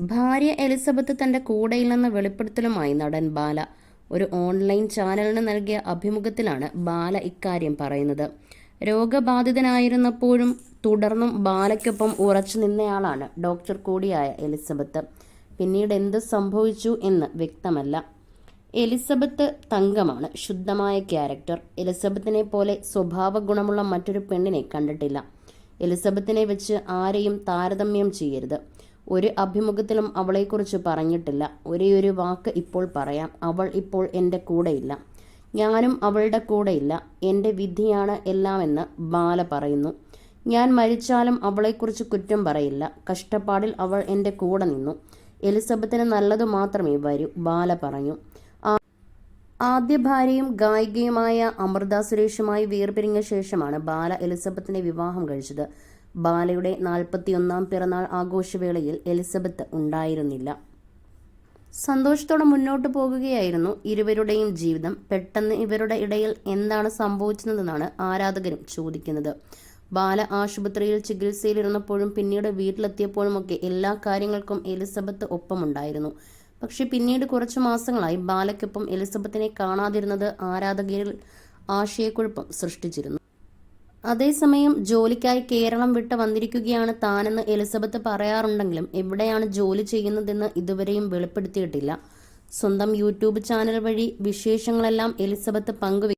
ഭാര്യ എലിസബത്ത് തന്റെ കൂടെയില്ലെന്ന വെളിപ്പെടുത്തലുമായി നടൻ ബാല. ഒരു ഓൺലൈൻ ചാനലിന് നൽകിയ അഭിമുഖത്തിലാണ് ബാല ഇക്കാര്യം പറയുന്നത്. രോഗബാധിതനായിരുന്നപ്പോഴും തുടർന്നും ബാലയ്ക്കൊപ്പം ഉറച്ചു നിന്നയാളാണ് ഡോക്ടർ കൂടിയായ എലിസബത്ത്. പിന്നീട് എന്ത് സംഭവിച്ചു എന്ന് വ്യക്തമല്ല. എലിസബത്ത് തങ്കമാണ് ശുദ്ധമായ ക്യാരക്ടർ. എലിസബത്തിനെ പോലെ സ്വഭാവ ഗുണമുള്ള മറ്റൊരു പെണ്ണിനെ കണ്ടിട്ടില്ല. എലിസബത്തിനെ വെച്ച് ആരെയും താരതമ്യം ചെയ്യരുത്. ഒരു അഭിമുഖത്തിലും അവളെക്കുറിച്ച് പറഞ്ഞിട്ടില്ല. ഒരേ ഒരു വാക്ക് ഇപ്പോൾ പറയാം. അവൾ ഇപ്പോൾ എന്റെ കൂടെയില്ല. ഞാനും അവളുടെ കൂടെയില്ല. എന്റെ വിധിയാണ് എല്ലാമെന്ന് ബാല പറയുന്നു. ഞാൻ മരിച്ചാലും അവളെക്കുറിച്ച് കുറ്റം പറയില്ല. കഷ്ടപ്പാടിൽ അവൾ എന്റെ കൂടെ നിന്നു. എലിസബത്തിന് നല്ലതു മാത്രമേ വരൂ ബാല പറഞ്ഞു. ആദ്യ ഭാര്യയും ഗായികയുമായ അമൃത സുരേഷുമായി വേർപിരിഞ്ഞ ശേഷമാണ് ബാല എലിസബത്തിനെ വിവാഹം കഴിച്ചത്. ബാലയുടെ നാൽപ്പത്തിയൊന്നാം പിറന്നാൾ ആഘോഷവേളയിൽ എലിസബത്ത് ഉണ്ടായിരുന്നില്ല. സന്തോഷത്തോടെ മുന്നോട്ട് പോകുകയായിരുന്നു ഇരുവരുടെയും ജീവിതം. പെട്ടെന്ന് ഇവരുടെ ഇടയിൽ എന്താണ് സംഭവിച്ചതെന്നാണ് ആരാധകരും ചോദിക്കുന്നത്. ബാല ആശുപത്രിയിൽ ചികിത്സയിലിരുന്നപ്പോഴും പിന്നീട് വീട്ടിലെത്തിയപ്പോഴുമൊക്കെ എല്ലാ കാര്യങ്ങൾക്കും എലിസബത്ത് ഒപ്പമുണ്ടായിരുന്നു. പക്ഷെ പിന്നീട് കുറച്ചു മാസങ്ങളായി ബാലയ്ക്കൊപ്പം എലിസബത്തിനെ കാണാതിരുന്നത് ആരാധകരിൽ ആശയക്കുഴപ്പം സൃഷ്ടിച്ചിരുന്നു. അതേസമയം ജോലിക്കായി കേരളം വിട്ട് വന്നിരിക്കുകയാണ് താനെന്ന് എലിസബത്ത് പറയാറുണ്ടെങ്കിലും എവിടെയാണ് ജോലി ചെയ്യുന്നതെന്ന് ഇതുവരെയും വെളിപ്പെടുത്തിയിട്ടില്ല. സ്വന്തം യൂട്യൂബ് ചാനൽ വഴി വിശേഷങ്ങളെല്ലാം എലിസബത്ത് പങ്കുവെ